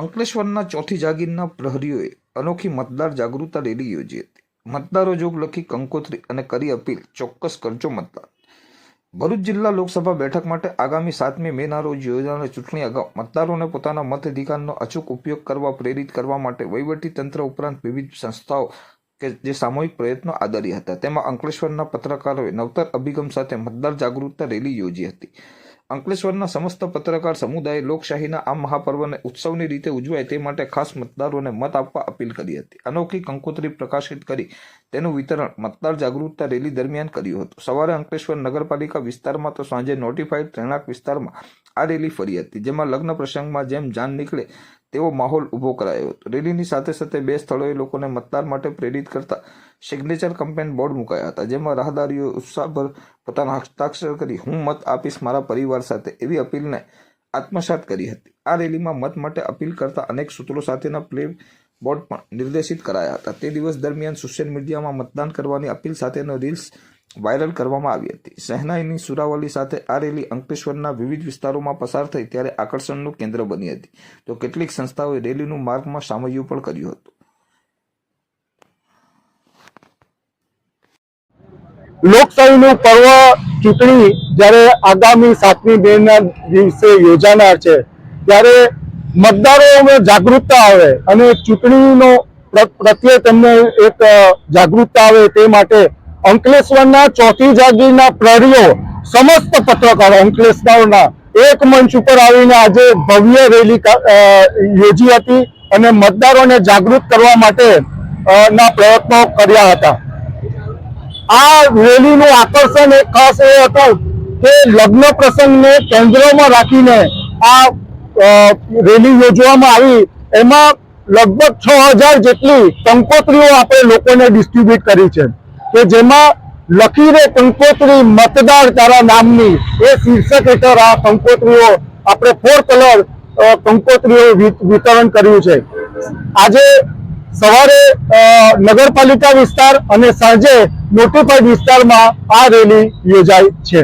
અંકલેશ્વરના ચોથી જાગીરના પ્રહરીઓએ અનોખી મતદાર જાગૃતતા રેલી યોજી હતી. મતદારો જોગ લખી કંકોત્રી અને કરી અપીલ, ચોક્કસ કરજો મતદાન. ભરૂચ જિલ્લા લોકસભા બેઠક માટે આગામી સાતમી મેના રોજ યોજાનાર ચૂંટણી અગાઉ મતદારોને પોતાના મતાધિકારનો અચૂક ઉપયોગ કરવા, પ્રેરિત કરવા માટે તંત્ર ઉપરાંત વિવિધ સંસ્થાઓ કે જે સામૂહિક પ્રયત્નો આદર્યા હતા. તેમાં અંકલેશ્વરના પત્રકારોએ નવતર અભિગમ સાથે મતદાર જાગૃતતા રેલી યોજી હતી. અંકલેશ્વરના સમસ્ત પત્રકાર સમુદાયે લોકશાહીના આ મહાપર્વને ઉત્સવની રીતે ઉજવાય તે માટે ખાસ મતદારોને મત આપવા અપીલ કરી હતી. અનોખી કંકોત્રી પ્રકાશિત કરી તેનું વિતરણ મતદાર જાગૃતતા રેલી દરમિયાન કર્યું હતું. સવારે અંકલેશ્વર નગરપાલિકા વિસ્તારમાં તો સાંજે નોટિફાઈડ રહેણાંક વિસ્તારમાં આ રેલી ફરી હતી, જેમાં લગ્ન પ્રસંગમાં જેમ જાન નીકળે તેવો માહોલ ઊભો કરાયો હતો. રેલીની સાથે સાથે બે સ્થળોએ લોકોને મતદાર માટે પ્રેરિત કરતા સિગ્નેચર કમ્પેન બોર્ડ મુકાયા હતા, જેમાં રાહદારીઓ ઉત્સાહભર પોતાના હસ્તાક્ષર કરી, હું મત આપીશ મારા પરિવાર સાથે, એવી અપીલને આત્મસાત કરી હતી. આ રેલીમાં મત માટે અપીલ કરતા અનેક સૂત્રો સાથેના પ્લે બોર્ડ પણ નિર્દેશિત કરાયા હતા. તે દિવસ દરમિયાન સોશિયલ મીડિયામાં મતદાન કરવાની અપીલ સાથેનો રીલ્સ વાયરલ કરવામાં આવી હતી. શહેનાઈની સુરાવલી સાથે આ રેલી અંકલેશ્વરના વિવિધ વિસ્તારોમાં પસાર થઈ ત્યારે આકર્ષણનું કેન્દ્ર બની હતી. તો કેટલીક સંસ્થાઓએ રેલીનું માર્ગમાં સામયું પણ કર્યું હતું. લોકશાહીનું પર્વ ચૂંટણી જ્યારે આગામી સાતમી મે ના દિવસે યોજાનાર છે, ત્યારે મતદારોમાં જાગૃતતા આવે અને ચૂંટણીનો પ્રત્યે તેમને એક જાગૃતતા આવે તે માટે અંકલેશ્વરના ચોથી જાગીરના પ્રહરીઓ, સમસ્ત પત્રકારો અંકલેશ્વરના એક મંચ ઉપર આવીને આજે ભવ્ય રેલી યોજી હતી અને મતદારોને જાગૃત કરવા માટે ના પ્રયત્નો કર્યા હતા. આ રેલીનું આકર્ષણ એક ખાસ એ હતું કે લગ્ન પ્રસંગને કેન્દ્રમાં રાખીને આ રેલી યોજવામાં આવી. એમાં લગભગ છ હજાર જેટલી કંકોત્રીઓ આપણે લોકોને ડિસ્ટ્રીબ્યુટ કરી છે. કે જેમાં લખી રે કંકોત્રી મતદાર તારા નામની. એ શીર્ષક હેઠળ આ કંકોત્રીઓ આપણે ફોર કલર કંકોત્રીઓ વિતરણ કર્યું છે. આજે સવારે નગરપાલિકા વિસ્તાર અને સાંજે નોટિફાઈડ વિસ્તારમાં આ રેલી યોજાઈ છે.